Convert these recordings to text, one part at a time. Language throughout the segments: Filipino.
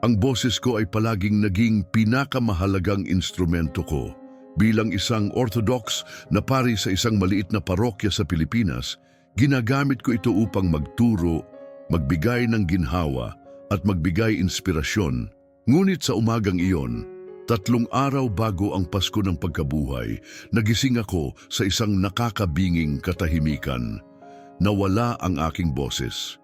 Ang boses ko ay palaging naging pinakamahalagang instrumento ko. Bilang isang orthodox na pari sa isang maliit na parokya sa Pilipinas, ginagamit ko ito upang magturo, magbigay ng ginhawa at magbigay inspirasyon. Ngunit sa umagang iyon, tatlong araw bago ang Pasko ng pagkabuhay, nagising ako sa isang nakakabinging katahimikan. Nawala ang aking boses.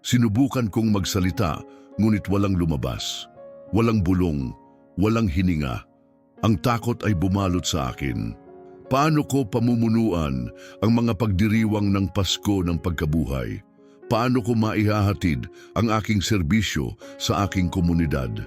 Sinubukan kong magsalita, ngunit walang lumabas. Walang bulong, walang hininga. Ang takot ay bumalot sa akin. Paano ko pamumunuan ang mga pagdiriwang ng Pasko ng pagkabuhay? Paano ko maihahatid ang aking serbisyo sa aking komunidad?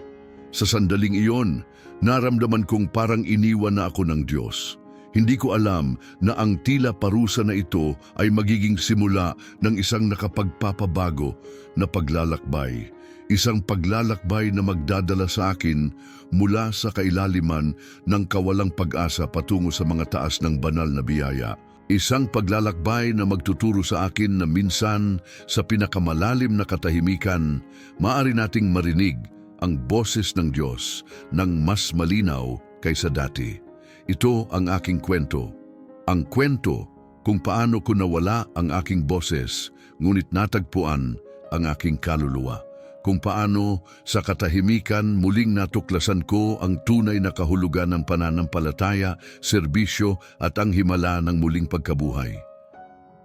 Sa sandaling iyon, naramdaman kong parang iniwan na ako ng Diyos. Hindi ko alam na ang tila parusa na ito ay magiging simula ng isang nakapagpapabago na paglalakbay. Isang paglalakbay na magdadala sa akin mula sa kailaliman ng kawalang pag-asa patungo sa mga taas ng banal na biyaya. Isang paglalakbay na magtuturo sa akin na minsan sa pinakamalalim na katahimikan, maaari nating marinig ang boses ng Diyos ng mas malinaw kaysa dati. Ito ang aking kwento. Ang kwento kung paano ko nawala ang aking boses, ngunit natagpuan ang aking kaluluwa. Kung paano sa katahimikan muling natuklasan ko ang tunay na kahulugan ng pananampalataya, serbisyo at ang himala ng muling pagkabuhay.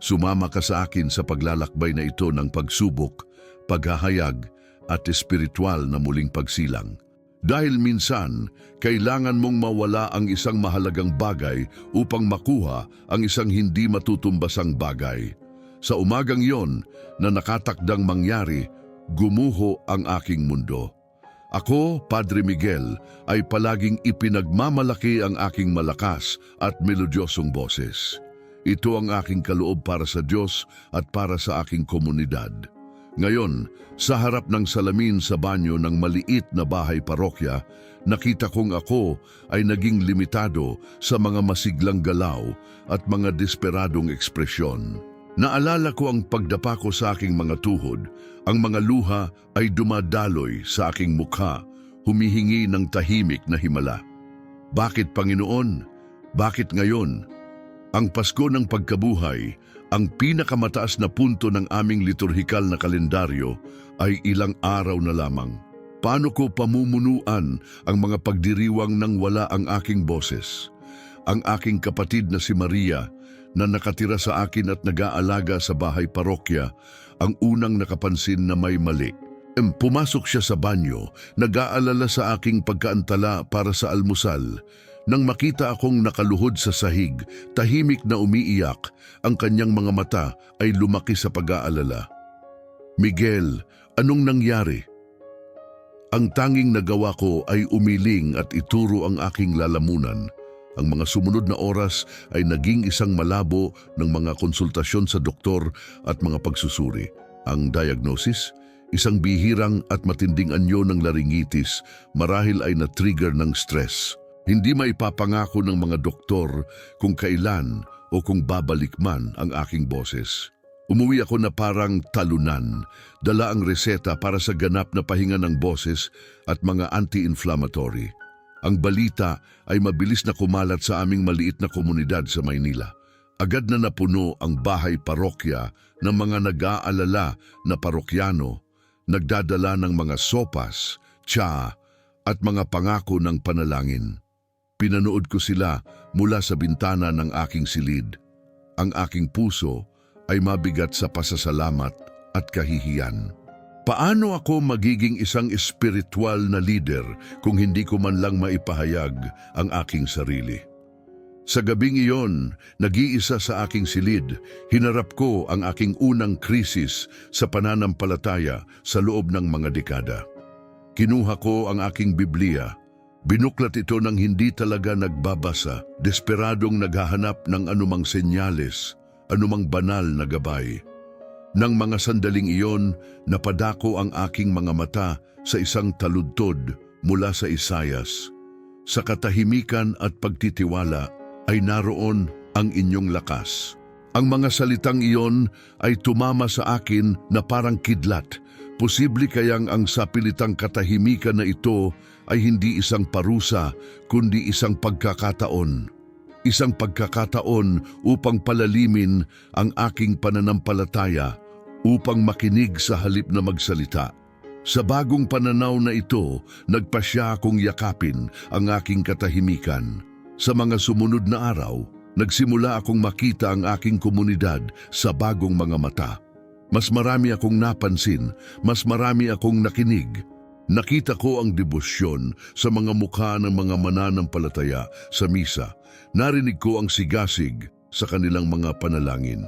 Sumama ka sa akin sa paglalakbay na ito ng pagsubok, paghahayag at espiritual na muling pagsilang. Dahil minsan, kailangan mong mawala ang isang mahalagang bagay upang makuha ang isang hindi matutumbasang bagay. Sa umagang yon na nakatakdang mangyari, gumuho ang aking mundo. Ako, Padre Miguel, ay palaging ipinagmamalaki ang aking malakas at melodyosong boses. Ito ang aking kaloob para sa Diyos at para sa aking komunidad. Ngayon, sa harap ng salamin sa banyo ng maliit na bahay parokya, nakita kong ako ay naging limitado sa mga masiglang galaw at mga desperadong ekspresyon. Naalala ko ang pagdapa ko sa aking mga tuhod, ang mga luha ay dumadaloy sa aking mukha, humihingi ng tahimik na himala. Bakit Panginoon? Bakit ngayon? Ang Pasko ng Pagkabuhay, ang pinakamataas na punto ng aming liturhikal na kalendaryo ay ilang araw na lamang. Paano ko pamumunuan ang mga pagdiriwang nang wala ang aking boses? Ang aking kapatid na si Maria na nakatira sa akin at nag-aalaga sa bahay parokya ang unang nakapansin na may mali. Em, Pumasok siya sa banyo, nag-aalala sa aking pagkaantala para sa almusal. Nang makita akong nakaluhod sa sahig, tahimik na umiiyak, ang kanyang mga mata ay lumaki sa pag-aalala. Miguel, anong nangyari? Ang tanging nagawa ko ay umiling at ituro ang aking lalamunan. Ang mga sumunod na oras ay naging isang malabo ng mga konsultasyon sa doktor at mga pagsusuri. Ang diagnosis? Isang bihirang at matinding anyo ng laringitis marahil ay na-trigger ng stress. Hindi maipapangako ng mga doktor kung kailan o kung babalik man ang aking boses. Umuwi ako na parang talunan, dala ang reseta para sa ganap na pahinga ng boses at mga anti-inflammatory. Ang balita ay mabilis na kumalat sa aming maliit na komunidad sa Maynila. Agad na napuno ang bahay parokya ng mga nag-aalala na parokyano, nagdadala ng mga sopas, tsa at mga pangako ng panalangin. Pinanood ko sila mula sa bintana ng aking silid. Ang aking puso ay mabigat sa pasasalamat at kahihiyan. Paano ako magiging isang espiritual na leader kung hindi ko man lang maipahayag ang aking sarili? Sa gabing iyon, nag-iisa sa aking silid, hinarap ko ang aking unang krisis sa pananampalataya sa loob ng mga dekada. Kinuha ko ang aking Biblia, binuklat ito ng hindi talaga nagbabasa, desperadong naghahanap ng anumang senyales, anumang banal na gabay. Nang mga sandaling iyon, napadako ang aking mga mata sa isang taludtod mula sa Isayas. Sa katahimikan at pagtitiwala ay naroon ang inyong lakas. Ang mga salitang iyon ay tumama sa akin na parang kidlat, Posible kayang ang sapilitang katahimikan na ito ay hindi isang parusa, kundi isang pagkakataon. Isang pagkakataon upang palalimin ang aking pananampalataya, upang makinig sa halip na magsalita. Sa bagong pananaw na ito, nagpasya akong yakapin ang aking katahimikan. Sa mga sumunod na araw, nagsimula akong makita ang aking komunidad sa bagong mga mata. Mas marami akong napansin, mas marami akong nakinig. Nakita ko ang debosyon sa mga mukha ng mga mananampalataya sa misa. Narinig ko ang sigasig sa kanilang mga panalangin.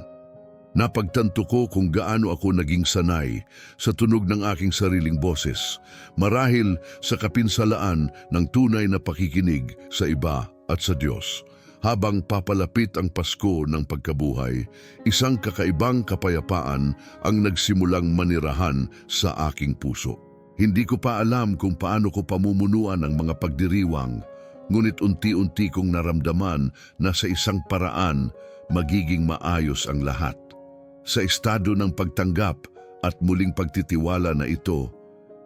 Napagtanto ko kung gaano ako naging sanay sa tunog ng aking sariling boses, marahil sa kapinsalaan ng tunay na pakikinig sa iba at sa Diyos. Habang papalapit ang Pasko ng pagkabuhay, isang kakaibang kapayapaan ang nagsimulang manirahan sa aking puso. Hindi ko pa alam kung paano ko pamumunuan ang mga pagdiriwang, ngunit unti-unti kong naramdaman na sa isang paraan magiging maayos ang lahat. Sa estado ng pagtanggap at muling pagtitiwala na ito,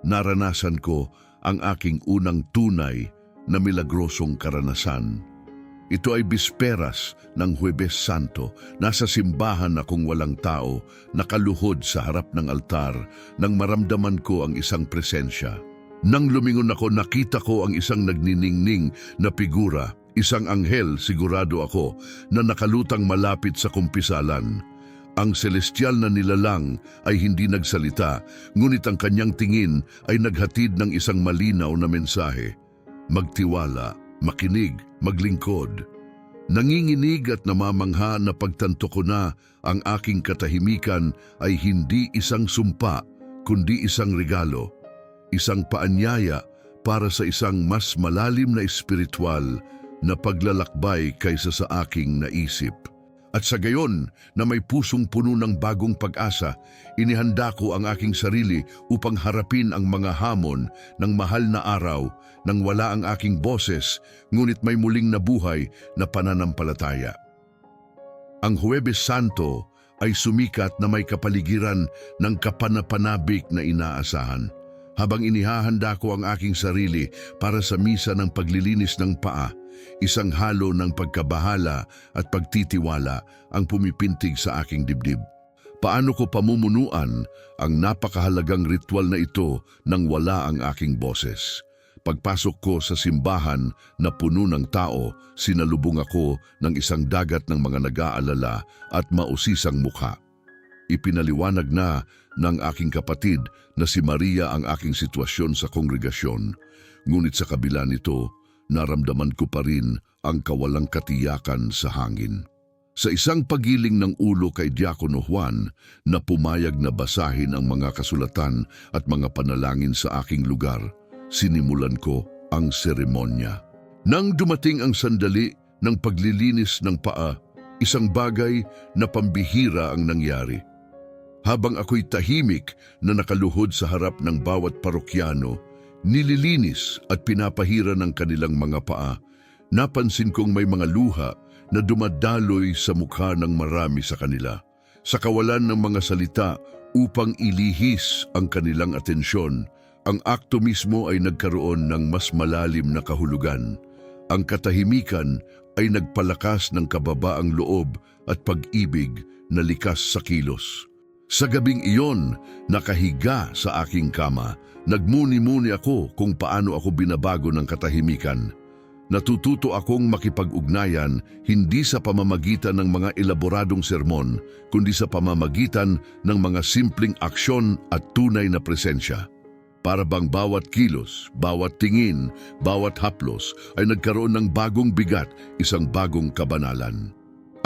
naranasan ko ang aking unang tunay na milagrosong karanasan. Ito ay bisperas ng Huwebes Santo. Nasa simbahan akong walang tao, nakaluhod sa harap ng altar nang maramdaman ko ang isang presensya. Nang lumingon ako, nakita ko ang isang nagniningning na figura, isang anghel sigurado ako na nakalutang malapit sa kumpisalan. Ang celestial na nilalang ay hindi nagsalita, ngunit ang kanyang tingin ay naghatid ng isang malinaw na mensahe. Magtiwala, makinig, maglingkod. Nanginginig at namamangha na pagtanto ko na ang aking katahimikan ay hindi isang sumpa, kundi isang regalo. Isang paanyaya para sa isang mas malalim na espiritual na paglalakbay kaysa sa aking naisip. At sa gayon na may pusong puno ng bagong pag-asa, inihanda ko ang aking sarili upang harapin ang mga hamon ng mahal na araw nang wala ang aking boses, ngunit may muling nabuhay na pananampalataya. Ang Huwebes Santo ay sumikat na may kapaligiran ng kapanapanabik na inaasahan. Habang inihahanda ko ang aking sarili para sa misa ng paglilinis ng paa, isang halo ng pagkabahala at pagtitiwala ang pumipintig sa aking dibdib. Paano ko pamumunuan ang napakahalagang ritual na ito nang wala ang aking boses? Pagpasok ko sa simbahan na puno ng tao, sinalubong ako ng isang dagat ng mga nag-aalala at mausisang mukha. Ipinaliwanag na ng aking kapatid na si Maria ang aking sitwasyon sa kongregasyon. Ngunit sa kabila nito, naramdaman ko pa rin ang kawalang katiyakan sa hangin. Sa isang pagiling ng ulo kay Diakono Juan na pumayag na basahin ang mga kasulatan at mga panalangin sa aking lugar, sinimulan ko ang seremonya. Nang dumating ang sandali ng paglilinis ng paa, isang bagay na pambihira ang nangyari. Habang ako'y tahimik na nakaluhod sa harap ng bawat parokyano, nililinis at pinapahira ng kanilang mga paa, napansin kong may mga luha na dumadaloy sa mukha ng marami sa kanila. Sa kawalan ng mga salita upang ilihis ang kanilang atensyon, ang akto mismo ay nagkaroon ng mas malalim na kahulugan. Ang katahimikan ay nagpalakas ng kababaang loob at pag-ibig na likas sa kilos. Sa gabing iyon, nakahiga sa aking kama, nagmuni-muni ako kung paano ako binabago ng katahimikan. Natututo akong makipag-ugnayan hindi sa pamamagitan ng mga elaboradong sermon, kundi sa pamamagitan ng mga simpleng aksyon at tunay na presensya. Para bang bawat kilos, bawat tingin, bawat haplos ay nagkaroon ng bagong bigat, isang bagong kabanalan.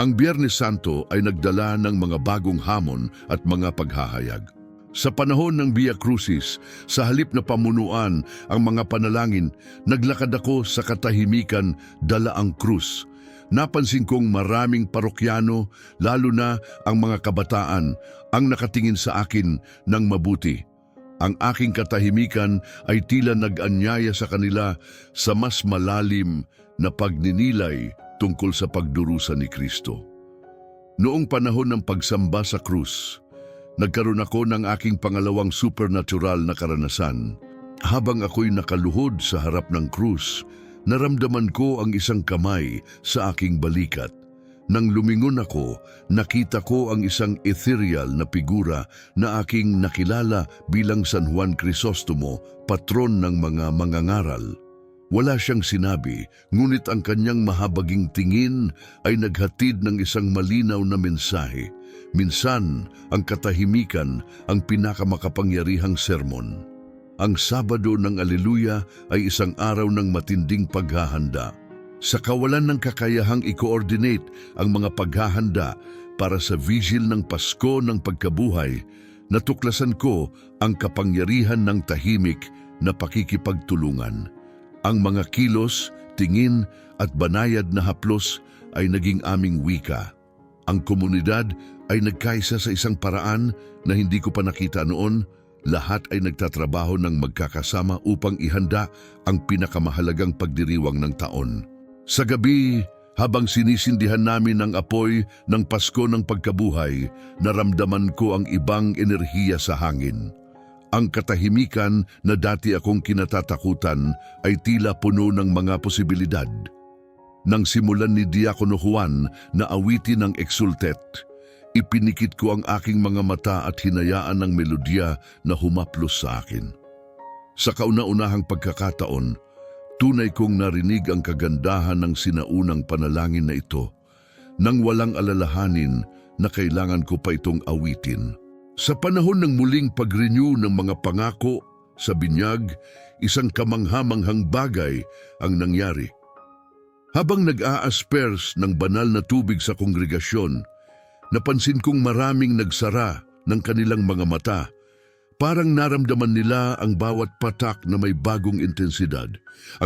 Ang Biyernes Santo ay nagdala ng mga bagong hamon at mga paghahayag. Sa panahon ng Via Crucis, sa halip na pamunuan ang mga panalangin, naglakad ako sa katahimikan dala ang krus. Napansin kong maraming parokyano, lalo na ang mga kabataan, ang nakatingin sa akin ng mabuti. Ang aking katahimikan ay tila nag-anyaya sa kanila sa mas malalim na pagninilay tungkol sa pagdurusa ni Kristo. Noong panahon ng pagsamba sa krus, Nagkaroon ako ng aking pangalawang supernatural na karanasan. Habang ako'y nakaluhod sa harap ng krus, naramdaman ko ang isang kamay sa aking balikat. Nang lumingon ako, nakita ko ang isang ethereal na figura na aking nakilala bilang San Juan Crisostomo, patron ng mga mangangaral. Wala siyang sinabi, ngunit ang kanyang mahabaging tingin ay naghatid ng isang malinaw na mensahe. Minsan, ang katahimikan ang pinakamakapangyarihang sermon. Ang Sabado ng Aleluya ay isang araw ng matinding paghahanda. Sa kawalan ng kakayahang i-coordinate ang mga paghahanda para sa vigil ng Pasko ng pagkabuhay, natuklasan ko ang kapangyarihan ng tahimik na pakikipagtulungan. Ang mga kilos, tingin at banayad na haplos ay naging aming wika. Ang komunidad ay nagkaisa sa isang paraan na hindi ko pa nakita noon. Lahat ay nagtatrabaho ng magkakasama upang ihanda ang pinakamahalagang pagdiriwang ng taon. Sa gabi, habang sinisindihan namin ang apoy ng Pasko ng pagkabuhay, naramdaman ko ang ibang enerhiya sa hangin. Ang katahimikan na dati akong kinatatakutan ay tila puno ng mga posibilidad. Nang simulan ni Diakono Juan na awitin ng Exultet, ipinikit ko ang aking mga mata at hinayaan ng melodya na humaplos sa akin. Sa kauna-unahang pagkakataon, tunay kong narinig ang kagandahan ng sinaunang panalangin na ito nang walang alalahanin na kailangan ko pa itong awitin. Sa panahon ng muling pag-renew ng mga pangako sa binyag, isang kamanghamanghang bagay ang nangyari. Habang nag-aaspers ng banal na tubig sa kongregasyon, napansin kong maraming nagsara ng kanilang mga mata. Parang naramdaman nila ang bawat patak na may bagong intensidad.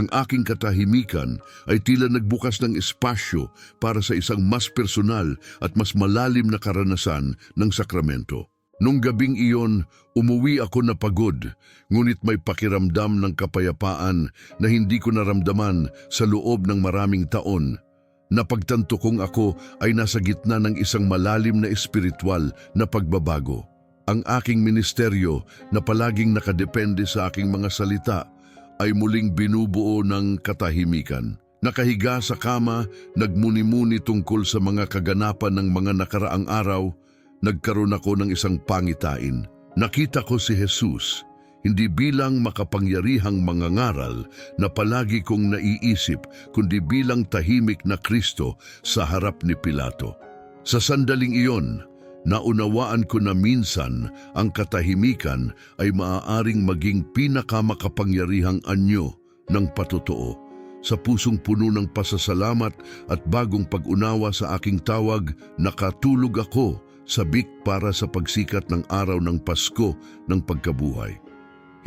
Ang aking katahimikan ay tila nagbukas ng espasyo para sa isang mas personal at mas malalim na karanasan ng sakramento. Nung gabing iyon, umuwi ako na pagod, ngunit may pakiramdam ng kapayapaan na hindi ko naramdaman sa loob ng maraming taon. Napagtanto kong ako ay nasa gitna ng isang malalim na espiritual na pagbabago. Ang aking ministeryo na palaging nakadepende sa aking mga salita ay muling binubuo ng katahimikan. Nakahiga sa kama, nagmuni-muni tungkol sa mga kaganapan ng mga nakaraang araw, nagkaroon ako ng isang pangitain. Nakita ko si Jesus, hindi bilang makapangyarihang mangangaral na palagi kong naiisip, kundi bilang tahimik na Kristo sa harap ni Pilato. Sa sandaling iyon, naunawaan ko na minsan ang katahimikan ay maaaring maging pinakamakapangyarihang anyo ng patotoo. Sa pusong puno ng pasasalamat at bagong pag-unawa sa aking tawag, nakatulog ako sabik para sa pagsikat ng araw ng Pasko ng pagkabuhay.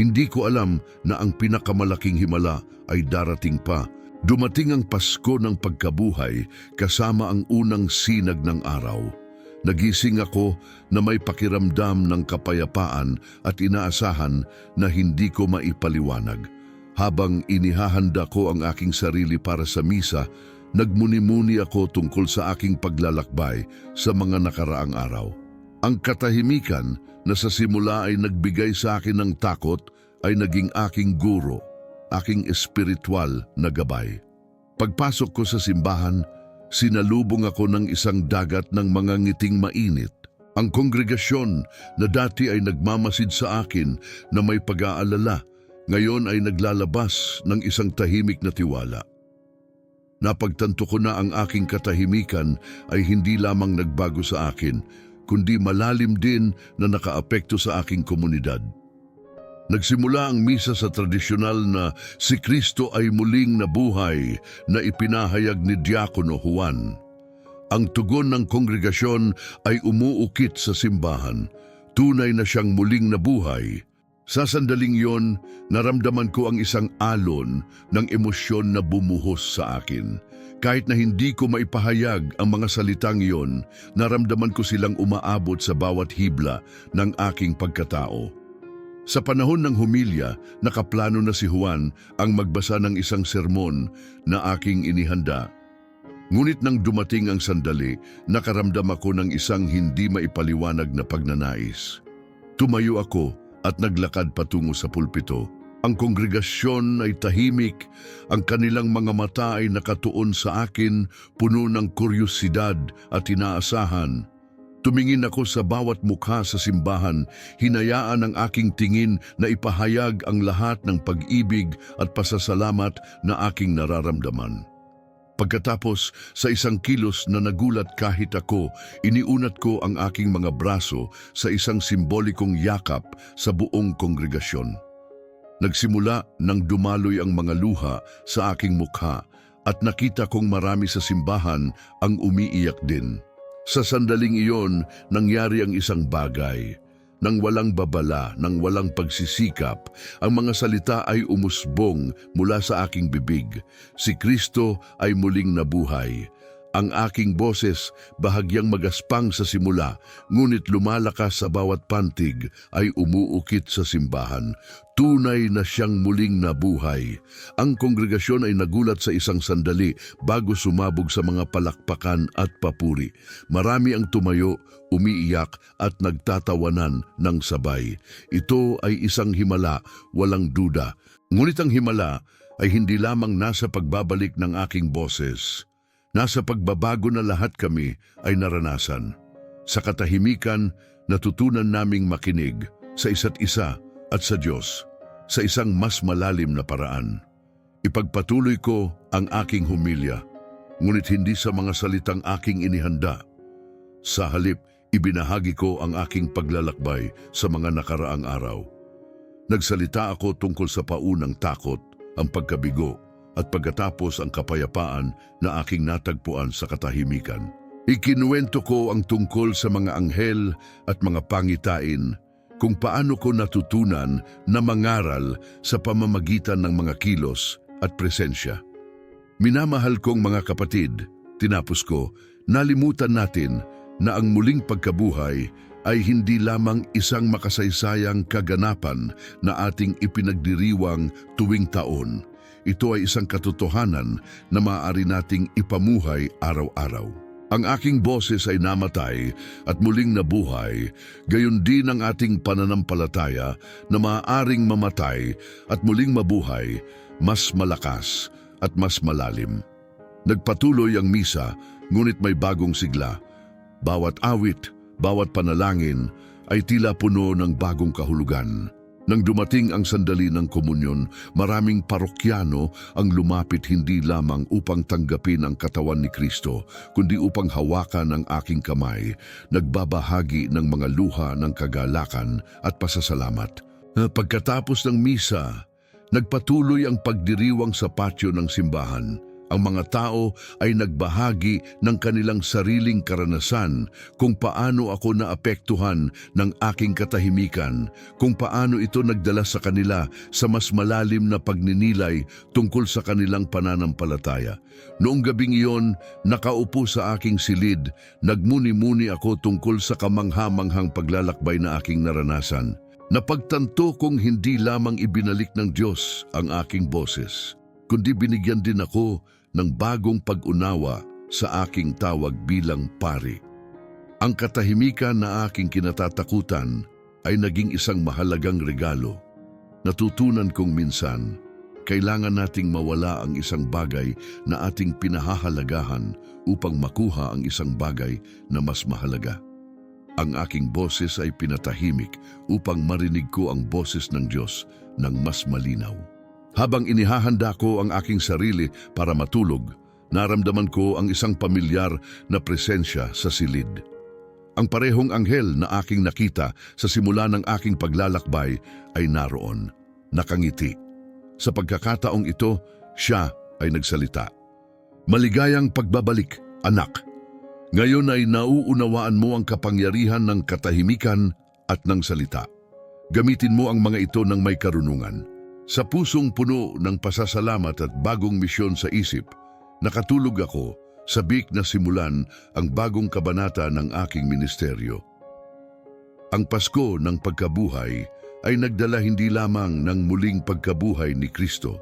Hindi ko alam na ang pinakamalaking himala ay darating pa. Dumating ang Pasko ng pagkabuhay kasama ang unang sinag ng araw. Nagising ako na may pakiramdam ng kapayapaan at inaasahan na hindi ko maipaliwanag. Habang inihahanda ko ang aking sarili para sa misa, nagmuni-muni ako tungkol sa aking paglalakbay sa mga nakaraang araw. Ang katahimikan na sa simula ay nagbigay sa akin ng takot ay naging aking guro, aking espiritual na gabay. Pagpasok ko sa simbahan, sinalubong ako ng isang dagat ng mga ngiting mainit. Ang kongregasyon na dati ay nagmamasid sa akin na may pag-aalala, ngayon ay naglalabas ng isang tahimik na tiwala. Napagtanto ko na ang aking katahimikan ay hindi lamang nagbago sa akin, kundi malalim din na nakaapekto sa aking komunidad. Nagsimula ang misa sa tradisyonal na si Kristo ay muling nabuhay na ipinahayag ni Diakono Juan. Ang tugon ng kongregasyon ay umuukit sa simbahan. Tunay na siyang muling nabuhay. Sa sandaling yon, naramdaman ko ang isang alon ng emosyon na bumuhos sa akin. Kahit na hindi ko maipahayag ang mga salitang iyon, naramdaman ko silang umaabot sa bawat hibla ng aking pagkatao. Sa panahon ng humilya, nakaplano na si Juan ang magbasa ng isang sermon na aking inihanda. Ngunit nang dumating ang sandali, nakaramdam ako ng isang hindi maipaliwanag na pagnanais. Tumayo ako at naglakad patungo sa pulpito. Ang kongregasyon ay tahimik, ang kanilang mga mata ay nakatuon sa akin, puno ng kuryosidad at inaasahan. Tumingin ako sa bawat mukha sa simbahan, hinayaan ang aking tingin na ipahayag ang lahat ng pag-ibig at pasasalamat na aking nararamdaman. Pagkatapos sa isang kilos na nagulat kahit ako, iniunat ko ang aking mga braso sa isang simbolikong yakap sa buong kongregasyon. Nagsimula nang dumaloy ang mga luha sa aking mukha at nakita kong marami sa simbahan ang umiiyak din. Sa sandaling iyon, nangyari ang isang bagay. Nang walang babala, nang walang pagsisikap, ang mga salita ay umusbong mula sa aking bibig. Si Kristo ay muling nabuhay. Ang aking boses, bahagyang magaspang sa simula, ngunit lumalakas sa bawat pantig, ay umuukit sa simbahan. Tunay na siyang muling nabuhay. Ang kongregasyon ay nagulat sa isang sandali bago sumabog sa mga palakpakan at papuri. Marami ang tumayo, umiiyak at nagtatawanan ng sabay. Ito ay isang himala, walang duda. Ngunit ang himala ay hindi lamang nasa pagbabalik ng aking boses. Nasa pagbabago na lahat kami ay naranasan. Sa katahimikan, natutunan naming makinig sa isa't isa at sa Diyos sa isang mas malalim na paraan. Ipagpatuloy ko ang aking humilya, ngunit hindi sa mga salitang aking inihanda. Sa halip, ibinahagi ko ang aking paglalakbay sa mga nakaraang araw. Nagsalita ako tungkol sa paunang takot, ang pagkabigo, at pagkatapos ang kapayapaan na aking natagpuan sa katahimikan. Ikinuwento ko ang tungkol sa mga anghel at mga pangitain kung paano ko natutunan na mangaral sa pamamagitan ng mga kilos at presensya. Minamahal kong mga kapatid, tinapos ko, nalimutan natin na ang muling pagkabuhay ay hindi lamang isang makasaysayang kaganapan na ating ipinagdiriwang tuwing taon. Ito ay isang katotohanan na maaari nating ipamuhay araw-araw. Ang aking boses ay namatay at muling nabuhay, gayon din ang ating pananampalataya na maaaring mamatay at muling mabuhay, mas malakas at mas malalim. Nagpatuloy ang misa, ngunit may bagong sigla. Bawat awit, bawat panalangin ay tila puno ng bagong kahulugan. Nang dumating ang sandali ng komunyon, maraming parokyano ang lumapit hindi lamang upang tanggapin ang katawan ni Kristo, kundi upang hawakan ang aking kamay, nagbabahagi ng mga luha ng kagalakan at pasasalamat. Pagkatapos ng misa, nagpatuloy ang pagdiriwang sa patio ng simbahan. Ang mga tao ay nagbahagi ng kanilang sariling karanasan kung paano ako naapektuhan ng aking katahimikan, kung paano ito nagdala sa kanila sa mas malalim na pagninilay tungkol sa kanilang pananampalataya. Noong gabing iyon, nakaupo sa aking silid, nagmuni-muni ako tungkol sa kamangha-manghang paglalakbay na aking naranasan. Napagtanto kong hindi lamang ibinalik ng Diyos ang aking boses, kundi binigyan din ako ng bagong pag-unawa sa aking tawag bilang pari. Ang katahimikan na aking kinatatakutan ay naging isang mahalagang regalo. Natutunan kong minsan, kailangan nating mawala ang isang bagay na ating pinahahalagahan upang makuha ang isang bagay na mas mahalaga. Ang aking boses ay pinatahimik upang marinig ko ang boses ng Diyos ng mas malinaw. Habang inihahanda ko ang aking sarili para matulog, naramdaman ko ang isang pamilyar na presensya sa silid. Ang parehong anghel na aking nakita sa simula ng aking paglalakbay ay naroon, nakangiti. Sa pagkakataong ito, siya ay nagsalita. Maligayang pagbabalik, anak. Ngayon ay nauunawaan mo ang kapangyarihan ng katahimikan at ng salita. Gamitin mo ang mga ito ng may karunungan. Sa pusong puno ng pasasalamat at bagong misyon sa isip, nakatulog ako sa bik na simulan ang bagong kabanata ng aking ministeryo. Ang Pasko ng pagkabuhay ay nagdala hindi lamang ng muling pagkabuhay ni Kristo,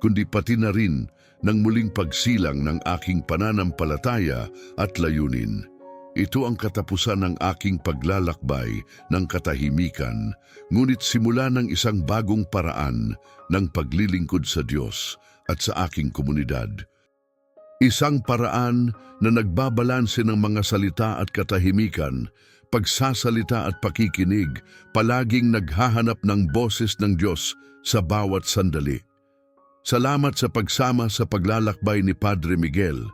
kundi pati na rin ng muling pagsilang ng aking pananampalataya at layunin. Ito ang katapusan ng aking paglalakbay ng katahimikan, ngunit simula ng isang bagong paraan ng paglilingkod sa Diyos at sa aking komunidad. Isang paraan na nagbabalanse ng mga salita at katahimikan, pagsasalita at pakikinig, palaging naghahanap ng boses ng Diyos sa bawat sandali. Salamat sa pagsama sa paglalakbay ni Padre Miguel.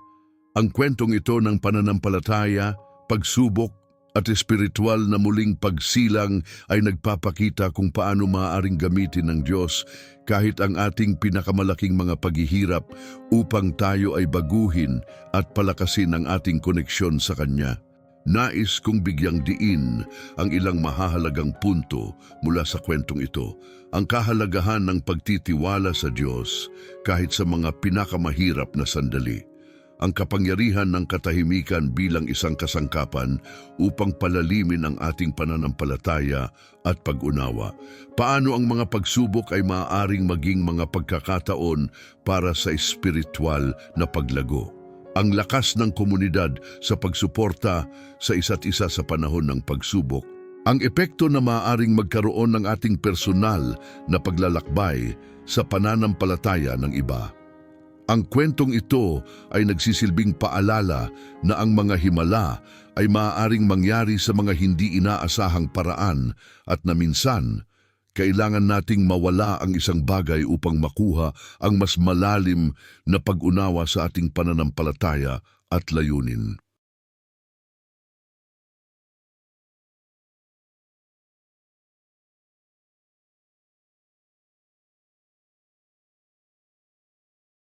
Ang kwentong ito ng pananampalataya, pagsubok at espiritual na muling pagsilang ay nagpapakita kung paano maaaring gamitin ng Diyos kahit ang ating pinakamalaking mga paghihirap upang tayo ay baguhin at palakasin ang ating koneksyon sa Kanya. Nais kong bigyang diin ang ilang mahahalagang punto mula sa kwentong ito. Ang kahalagahan ng pagtitiwala sa Diyos kahit sa mga pinakamahirap na sandali. Ang kapangyarihan ng katahimikan bilang isang kasangkapan upang palalimin ang ating pananampalataya at pag-unawa. Paano ang mga pagsubok ay maaaring maging mga pagkakataon para sa espiritual na paglago ang lakas ng komunidad sa pagsuporta sa isa't isa sa panahon ng pagsubok, ang epekto na maaaring magkaroon ng ating personal na paglalakbay sa pananampalataya ng iba. Ang kwentong ito ay nagsisilbing paalala na ang mga himala ay maaaring mangyari sa mga hindi inaasahang paraan at na minsan, kailangan nating mawala ang isang bagay upang makuha ang mas malalim na pag-unawa sa ating pananampalataya at layunin.